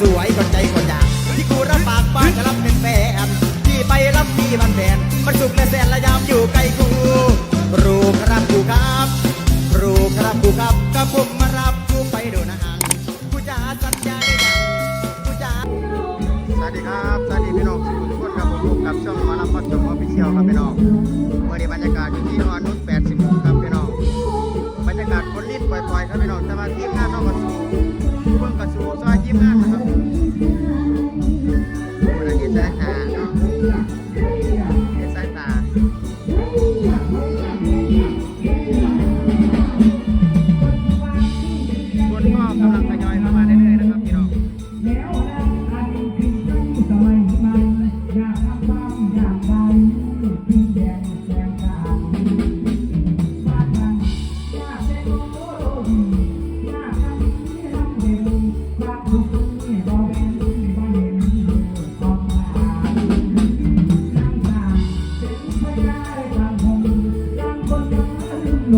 สวยคนใจคนอยากที่กูรับปากบ้าจะรับเป็นแฟนที่ไปรับมีบันแฟนมันสุขและแสนและยามอยู่ใกล้กูรู้ครับกูครับรู้ครับกูครับก็ผมมารับกูไปดูหนางกูจะสัญญาได้ยังกูจะสวัสดีครับสวัสดีพี่น้องทุกคนครับผมพบกับช่องมาลำพัดจงออฟฟิเชียลครับพี่น้องเมื่อนี้บรรยากาศอยู่ที่ออนนุช86ครับพี่น้องบรรยากาศคนรีบปล่อยๆครับพี่น้องแต่ว่าทีมงานน้องกระสูเพิ่งกระสูซอย มงานนะครับ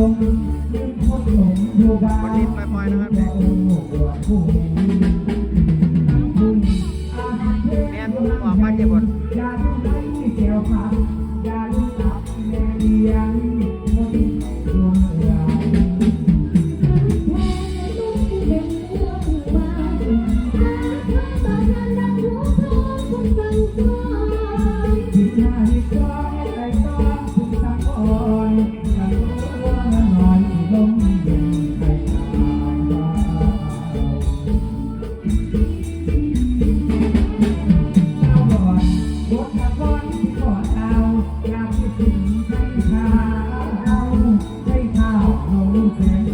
วันนี้ปล่อยๆนะครับแม่นผมบอกว่าจะบด ค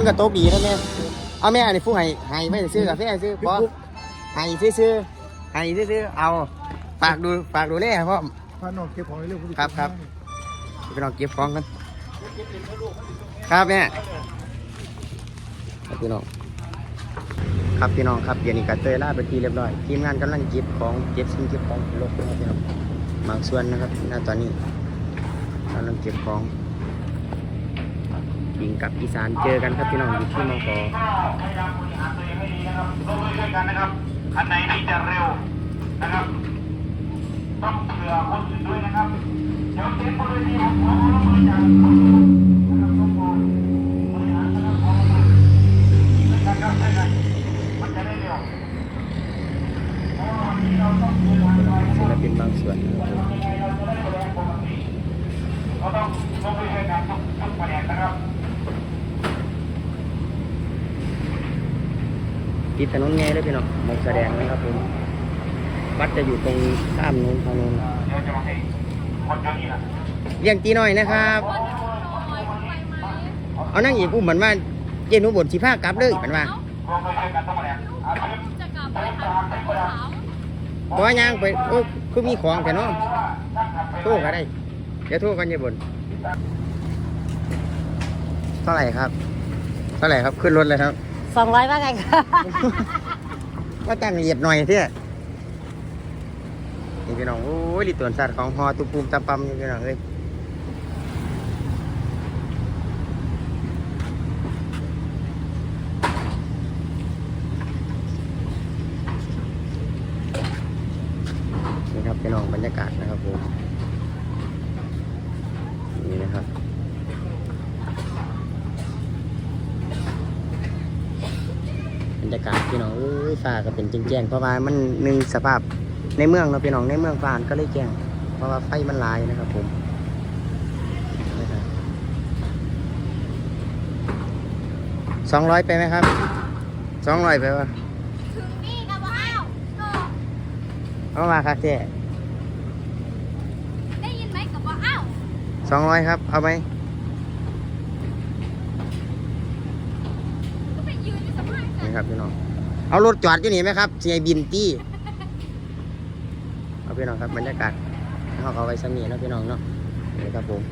นกระตกดีนะแม่ เอาแม่อันนี้ฟูให้ให้ไม่ได้ซื้อกาแฟซื้อเพราะให้ซื้อซื้อๆให้ซื้อซื้อๆเอา ฝากดูฝากดูแลพ่อม พาน้องเก็บของให้เร็วครับครับ ไปลองเก็บของกัน ครับแม่ครับพี่น้อง ครับพี่น้องครับเดี๋ยวนี้กัเตยล่าไปทีเรียบร้อย ทีมงานกำลังเก็บของเก็บสิ่งเก็บของลงนะครับพี่น้องบางส่วนนะครับณตอนนี้กำลังเก็บของยิงกับอีสานเจอกันครับพี่น้องอยู่ที่มกอันไหนที่จะเร็วนะครับ ต้องเผื่อคนอื่นด้วยนะครับ เดี๋ยวเก็บบริเวณของผมแล้วมือจากนะครับต้องมองบริหารนะครับของมันด้วยกันครับใช่ไหมมันจะได้เร็วเพราะว่าวันนี้เราต้องบริหารหน่อยนะคศิลปินบางส่วนนะครับยังไงเราจะได้แสดงปกติเราต้องต้องบริหารทุกทุกแผนกนะครับติดถนนไงเลยพี่น้องมองแสดงนะครับผม วัดจะอยู่ตรงข้ามนู้นทางนู้นเดี๋ยวจะมาให้คนเยอะนี่นะเลี้ยงตีน้อยนะครับ เอานั่งอีกอุ้มเหมือนว่าเย็นอุบลสิพากลับเลยเหมือนว่ารวมไปด้วยกันต้องมาเนี่ยอาทิตย์จะกลับไปหาผู้สาวเพราะว่าย่างไปโอ้คือมีของแต่เนาะโทรก็ได้เดี๋ยวโทรกันเยบนเท่าไหร่ครับเท่าไหร่ครับขึ้นรถเลยครับสองร้อยว่าไงคะว่าตั้งเหยียบหน่อยเที่ย นี่พี่น้องโอ้ยลิตรวนสัตว์ของฮอตุปูมตะปั๊มนี่พี่น้องเอ้ยนี่ครับพี่น้องบรรยากาศนะครับผมนี่นะครับบรรยากาศพี่น้องเอ้ยฟ้าก็เป็นแจ้งๆเพราะว่ามันหนึ่งสภาพ ในเมืองเนาะพี่น้องในเมืองฟ้าก็เลยแจ้งเพราะว่าไฟมันหลายนะครับผมสองร้อยไปไหมครับสองร้อยไปวะถึงนี่กับว้าวเออเอามาครับเจ๊ได้ยินไหมกับว่าอ้าวสองร้อยครับเอาไหมก็ไปยืนอยู่สภาพกันี่นครับพี่น้องเอารถจอดอยู่นี่ไหมครับเสียบินตี้ เอาพี่น้องครับบรรยากาศเขาเอาไว้สมีนะพี่น้องเนาะนี่ครับผม